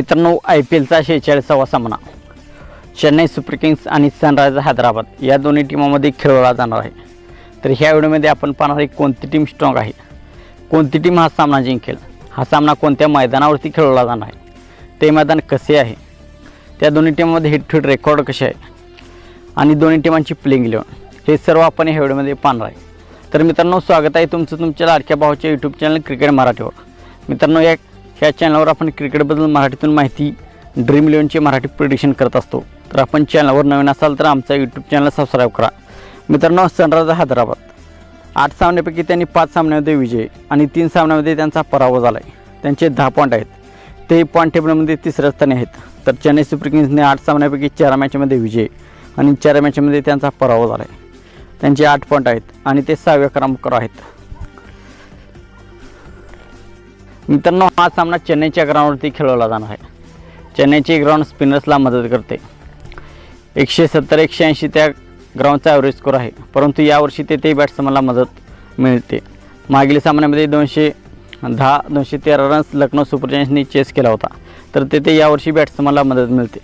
मित्रांनो I P एलचा शेहेचाळीसावा सामना. चेन्नई सुपर किंग्स आणि सनरायझर हैदराबाद या दोन्ही टीमामध्ये खेळवला जाणार आहे. तर ह्या व्हिडिओमध्ये आपण पाहणार आहे कोणती टीम स्ट्रॉंग आहे. कोणती टीम हा सामना जिंकेल? हा सामना कोणत्या मैदानावरती खेळवला जाणार आहे? ते मैदान कसे आहे? त्या दोन्ही टीममध्ये हिट हिट रेकॉर्ड कसे आहे? आणि दोन्ही टीमांची प्लेइंग इलेवन हे सर्व आपण ह्या व्हिडिओमध्ये पाहणार आहे. तर मित्रांनो स्वागत आहे तुमचं तुमच्या लाडक्या भावाच्या यूट्यूब चॅनल क्रिकेट मराठीवर. मित्रांनो या ह्या चॅनलवर आपण क्रिकेटबद्दल मराठीतून माहिती ड्रीम इलेवनचे मराठी प्रिडिक्शन करत असतो. तर आपण चॅनलवर नवीन असाल तर आमचा यूट्यूब चॅनल सबस्क्राईब करा. मित्रांनो सनरायझर हैदराबाद. आठ सामन्यापैकी त्यांनी पाच सामन्यामध्ये विजय आणि तीन सामन्यामध्ये त्यांचा पराभव झाला आहे त्यांचे दहा पॉईंट आहेत. ते पॉईंट टेबलमध्ये तिसऱ्या स्थानी आहेत. तर चेन्नई सुपर किंग्सने आठ सामन्यापैकी चार मॅचमध्ये विजय आणि चार मॅचमध्ये त्यांचा पराभव झाला आहे त्यांचे आठ पॉईंट आहेत आणि ते सहाव्या क्रमांकावर आहेत. मित्रांनो हा सामना चेन्नईच्या ग्राउंडवरती खेळवला जाणार आहे. चेन्नईचे ग्राउंड स्पिनर्सला मदत करते. एकशे सत्तर एकशे ऐंशी त्या ग्राउंडचा ॲव्हरेज स्कोर आहे. परंतु यावर्षी तेथे बॅट्समनला मदत मिळते. मागील सामन्यामध्ये दोनशे दहा दोनशे तेरा रन्स लखनौ सुपर जायंट्सनी चेस केला होता. तर तेथे यावर्षी बॅट्समनला मदत मिळते.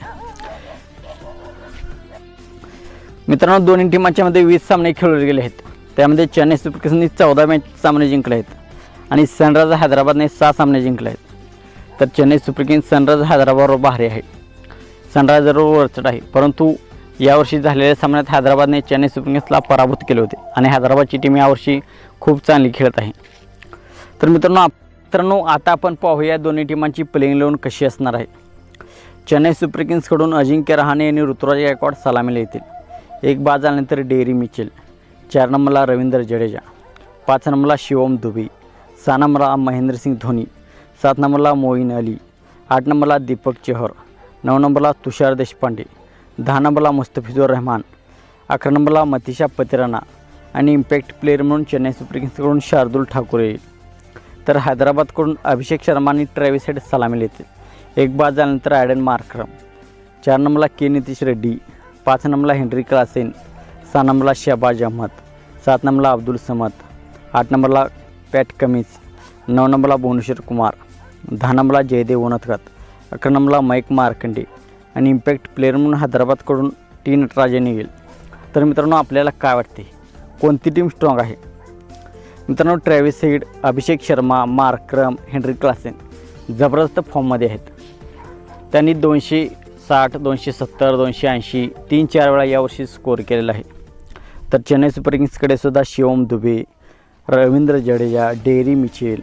मित्रांनो दोन्ही टीमांच्यामध्ये वीस सामने खेळवले गेले आहेत. त्यामध्ये चेन्नई सुपर किंग्सनी चौदा मॅच सामने जिंकले आहेत. आणि सनरायझर हैदराबादने सहा सामने जिंकले आहेत. तर चेन्नई सुपर किंग्स सनरायझर हैदराबादवर भारी आहे सनरायझरवर वरचढ आहे. परंतु यावर्षी झालेल्या सामन्यात हैदराबादने चेन्नई सुपर किंग्सला पराभूत केले होते आणि हैदराबादची टीम यावर्षी खूप चांगली खेळत आहे. तर मित्रांनो मित्रांनो आता आपण पाहूया दोन्ही टीमांची प्लेइंग इलेव्हन कशी असणार आहे. चेन्नई सुपर किंग्सकडून अजिंक्य रहाणे आणि ऋतुराज गायकवाड सलामीला येतील. एक बाद झाल्यानंतर डेरी मिचेल चार नंबरला रवींद्र जडेजा पाच नंबरला शिवम दुबे सहा नंबरला महेंद्रसिंग धोनी सात नंबरला मोईन अली आठ नंबरला दीपक चहर नऊ नंबरला तुषार देशपांडे दहा नंबरला मुस्तफिजुर रहमान अकरा नंबरला मतिशा पतिराना आणि इम्पॅक्ट प्लेअर म्हणून चेन्नई सुपर किंग्सकडून शार्दुल ठाकूर येईल. तर हैदराबादकडून अभिषेक शर्मा आणि ट्रॅव्हिस हेड सलामीला येतील एक बाद झाल्यानंतर ॲडन मार्क्रम चार नंबरला के नितीश रेड्डी पाच नंबरला हेनरी क्लासेन सहा नंबरला शहबाज अहमद सात नंबरला अब्दुल समद आठ नंबरला पॅट कमीज नऊ नंबरला भुवनेश्वर कुमार दहा नंबरला जयदेव उनथगत अकरा नंबरला माईक मार्कंडे आणि इम्पॅक्ट प्लेअर म्हणून हैदराबादकडून टी नटराजे येईल तर मित्रांनो आपल्याला काय वाटते? कोणती टीम स्ट्रॉंग आहे? मित्रांनो Travis Head Abhishek Sharma Markram Henry Klaasen जबरदस्त फॉर्ममध्ये आहेत. त्यांनी दोनशे साठ दोनशे सत्तर दोनशे ऐंशी तीन चार वेळा यावर्षी स्कोअर केलेला आहे. तर चेन्नई सुपर किंग्सकडे सुद्धा शिवम दुबे रवींद्र जडेजा डेरी मिचेल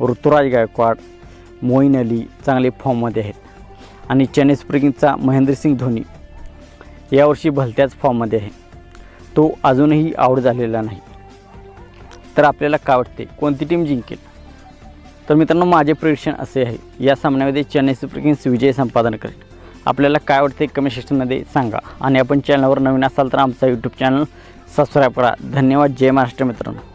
ऋतुराज गायकवाड मोईन अली चांगले फॉर्ममध्ये आहेत. आणि चेन्नई सुपर महेंद्रसिंग धोनी यावर्षी भलत्याच फॉर्ममध्ये आहे. तो अजूनही आऊट झालेला नाही. तर आपल्याला काय वाटते कोणती टीम जिंकेल? तर मित्रांनो माझे प्रिडिक्शन असे आहे. या सामन्यामध्ये चेन्नई सुपर किंग्स विजय संपादन करेल. आपल्याला काय वाटते कमेंट सेक्शनमध्ये सांगा. आणि आपण चॅनलवर नवीन असाल तर आमचा यूट्यूब चॅनल सबस्क्राईब करा. धन्यवाद. जय महाराष्ट्र मित्रांनो.